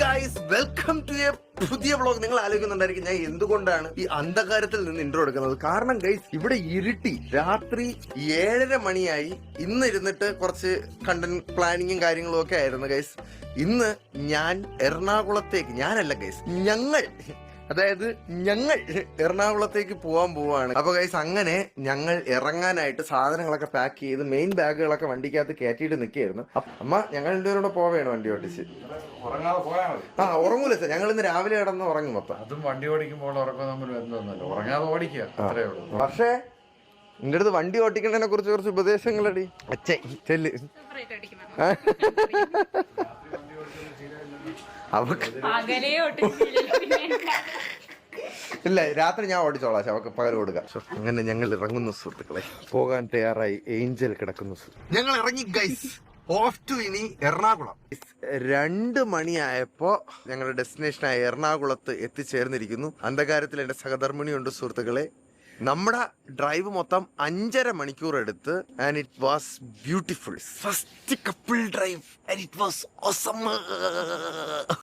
Guys welcome to a പുതിയ vlog നിങ്ങൾ ആലോചിക്കുന്നുണ്ടായിരിക്കും ഞാൻ എന്തുകൊണ്ടാണ് ഈ അന്ധകാരത്തിൽ നിന്ന് ഇൻട്രോ എടുക്കുന്നത്? കാരണം ഗൈസ് ഇവിടെ ഇരുട്ടി രാത്രി ഏഴര മണിയായി. ഇന്ന് ഇരുന്നിട്ട് കുറച്ച് കണ്ടന്റ് പ്ലാനിങ്ങും കാര്യങ്ങളും ഒക്കെ ആയിരുന്നു ഗൈസ് ഇന്ന് ഞാൻ എറണാകുളത്തേക്ക് ഞാനല്ല ഗൈസ് ഞങ്ങൾ അതായത് ഞങ്ങൾ എറണാകുളത്തേക്ക് പോകാൻ പോവാണ്. അപ്പൊ ഗൈസ് അങ്ങനെ ഞങ്ങൾ ഇറങ്ങാനായിട്ട് സാധനങ്ങളൊക്കെ പാക്ക് ചെയ്ത് മെയിൻ ബാഗുകളൊക്കെ വണ്ടിക്കകത്ത് കയറ്റിയിട്ട് നിൽക്കുകയായിരുന്നു. അമ്മ ഞങ്ങൾ രണ്ടുപേരും കൂടെ പോവേണം വണ്ടി ഓടിച്ച്? ആ ഉറങ്ങൂല സാർ ഞങ്ങൾ ഇന്ന് രാവിലെ കിടന്ന് ഉറങ്ങും അപ്പൊ. അതും വണ്ടി ഓടിക്കുമ്പോൾ ഉറക്കം തമ്മിൽ ബന്ധമൊന്നുമല്ല ഉറങ്ങാതെ ഓടിക്കുക. അത്രേ ഉള്ളൂ. പക്ഷേ നിന്റെ അടുത്ത് വണ്ടി ഓട്ടിക്കുന്നതിനെ കുറിച്ച് കുറച്ച് ഉപദേശങ്ങളടി. അച്ഛേ. ചെല്ല്. അവക്ക് ഇല്ല രാത്രി ഞാൻ ഓടിച്ചോളാം അവക്ക് പകൽ കൊടുക്കാം. അങ്ങനെ ഞങ്ങൾ ഇറങ്ങുന്നു സുഹൃത്തുക്കളെ. പോകാൻ തയ്യാറായി ഏഞ്ചൽ കിടക്കുന്നു ഞങ്ങൾ ഇറങ്ങി ഗൈസ് ഓഫ് ടു ഇനി എറണാകുളം. രണ്ട് മണിയായപ്പോ ഞങ്ങളുടെ ഡെസ്റ്റിനേഷനായ എറണാകുളത്ത് എത്തിച്ചേർന്നിരിക്കുന്നു. അന്ധകാരത്തിൽ എന്റെ സഹധർമ്മിണിയുണ്ട് സുഹൃത്തുക്കളെ. നമ്മുടെ ഡ്രൈവ് മൊത്തം അഞ്ചര മണിക്കൂർ എടുത്ത് and it was beautiful first couple drive and it was